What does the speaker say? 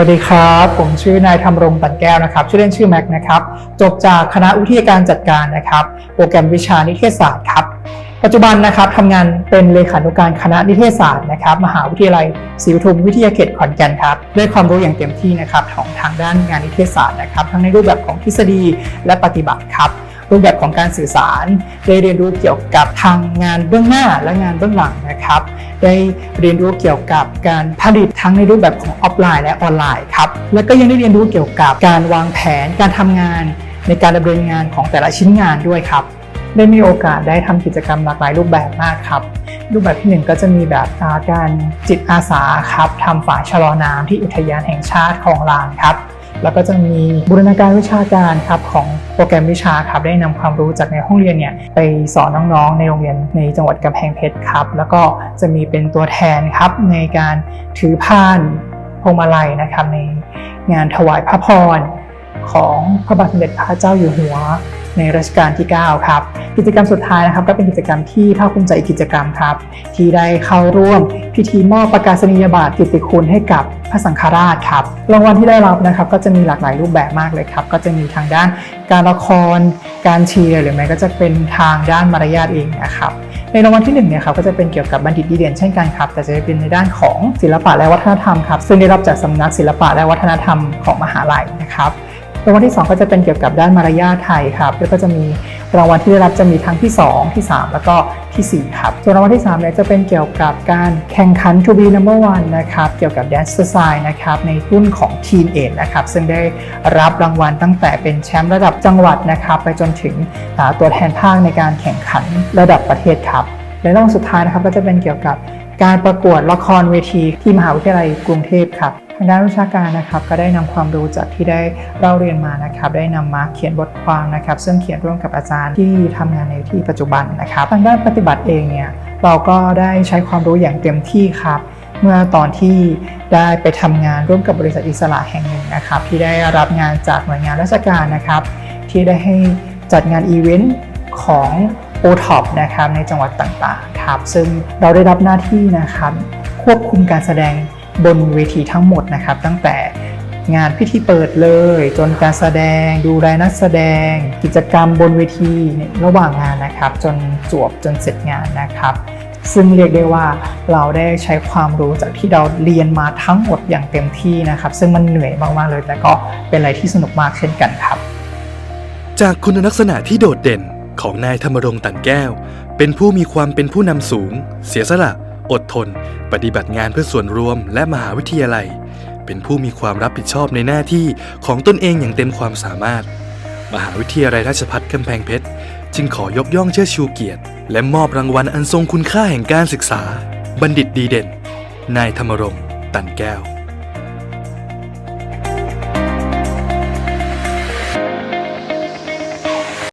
วัสดีครับ ผมชื่อนายธรรมรงตันแก้วนะครับ ชื่อเล่นชื่อแม็กนะครับ จบจากคณะวิทยาการจัดการนะครับ โปรแกรมวิชานิเทศศาสตร์ครับ ปัจจุบันนะครับทำงานเป็นเลขานุการคณะนิเทศศาสตร์นะครับ มหาวิทยาลัยศรีปทุมวิทยาเขตขอนแก่นครับด้วยความรู้อย่างเต็มที่นะครับของทางด้านงานนิเทศศาสตร์นะครับ ทั้งในรูปแบบของทฤษฎีและปฏิบัติครับ รูปแบบของการสื่อสาร ได้เรียนรู้เกี่ยวกับทางงานเบื้องหน้าและงานเบื้องหลังนะครับ ได้เรียนรู้เกี่ยวกับการผลิตทั้งในรูปแบบของออฟไลน์และออนไลน์ครับ แล้วก็ยังได้เรียนรู้เกี่ยวกับการวางแผนการทำงาน ในการดำเนินงานของแต่ละชิ้นงานด้วยครับ ได้มีโอกาสได้ทำกิจกรรมหลากหลายรูปแบบมากครับรูปแบบที่หนึ่งก็จะมีแบบาการจิตอาสาครับทำฝายชะลอน้ำที่อุทยานแห่งชาติคลองลานครับ แล้วก็จะมีบูรณาการวิชาการครับของโปรแกรมวิชาครับได้นำความรู้จากในห้องเรียนเนี่ยไปสอนน้องๆ ในโรงเรียนในจังหวัดกำแพงเพชรครับ แล้วก็จะมีเป็นตัวแทนครับในการถือผ้านพวงมาลัยนะครับในงานถวายพระพรของพระบาทสมเด็จพระเจ้าอยู่หัว ในรัชกาลที่ 9 ครับ กิจกรรมสุดท้ายนะครับ ก็เป็นกิจกรรมที่ภาคภูมิใจอีกกิจกรรมครับ ที่ได้เข้าร่วม พิธีมอบประกาศนียบัตรกิตติคุณให้กับพระสังฆราชครับรางวัลที่ได้รับนะครับ ก็จะมีหลากหลายรูปแบบมากเลยครับ ก็จะมีทางด้านการละคร การเชียร์หรือแม้ก็จะเป็นทางด้านมารยาทเองนะครับในรางวัลที่หนึ่งเนี่ยครับก็จะเป็นเกี่ยวกับบัณฑิตดีเด่นเช่นกันครับแต่จะเป็นในด้านของศิลปะและวัฒนธรรมครับซึ่งได้รับจากสำนักศิลปะและวัฒนธรรมของมหาลัยนะครับ รางวัลที่ 2 ก็จะเป็นเกี่ยวกับด้านมารยาทไทยครับ แล้วก็จะมีรางวัลที่ได้รับจะมีทั้งที่ 2 ที่ 3 แล้วก็ทีสี่ 4 ครับ ส่วนรางวัลที่3เนี่ยจะเป็นเกี่ยวกับการแข่งขัน to be number one นะครับ เกี่ยวกับ dance design นะครับ ในรุ่นของ teen age นะครับ ซึ่งได้รับรางวัลตั้งแต่เป็นแชมป์ระดับจังหวัดนะครับ ไปจนถึงตัวแทนภาคในการแข่งขันระดับประเทศครับ และรางวัลสุดท้ายนะครับก็จะเป็นเกี่ยวกับ การประกวดละครเวทีที่มหาวิทยาลัยกรุงเทพครับทางด้านวิชาการนะครับก็ได้นำความรู้จากที่ได้เล่าเรียนมานะครับ ได้นำมาเขียนบทความนะครับ ซึ่งเขียนร่วมกับอาจารย์ที่ทำงานในที่ปัจจุบันนะครับทางด้านปฏิบัติเองเนี่ยเราก็ได้ใช้ความรู้อย่างเต็มที่ครับ เมื่อตอนที่ได้ไปทำงานร่วมกับบริษัทอิสระแห่งหนึ่งนะครับ ที่ได้รับงานจากหน่วยงานราชการนะครับ ที่ได้ให้จัดงานอีเวนต์ของ o t o p นะครับในจังหวัดต่างๆครับซึ่งเราได้รับหน้าที่นะครับควบคุมการแสดงบนเวทีทั้งหมดนะครับตั้งแต่งานพิธีเปิดเลย จนการแสดงดูแลนักแสดง กิจกรรมบนเวทีระหว่างงานนะครับ จนจวบจนเสร็จงานนะครับ ซึ่งเรียกได้ว่าเราได้ใช้ความรู้จากที่เราเรียนมาทั้งหมดอย่างเต็มที่นะครับ ซึ่งมันเหนื่อยมากๆเลยแต่ก็เป็นอะไรที่สนุกมากเช่นกันครับ จากคุณลักษณะที่โดดเด่น ของนายธรรมรงค์ตันแก้ว เป็นผู้มีความเป็นผู้นำสูง เสียสละ อดทน ปฏิบัติงานเพื่อส่วนรวมและมหาวิทยาลัย เป็นผู้มีความรับผิดชอบในหน้าที่ของตนเองอย่างเต็มความสามารถ มหาวิทยาลัยราชภัฏกำแพงเพชร จึงขอยกย่องเชิดชูเกียรติ และมอบรางวัลอันทรงคุณค่าแห่งการศึกษา บัณฑิตดีเด่น นายธรรมรงค์ตันแก้ว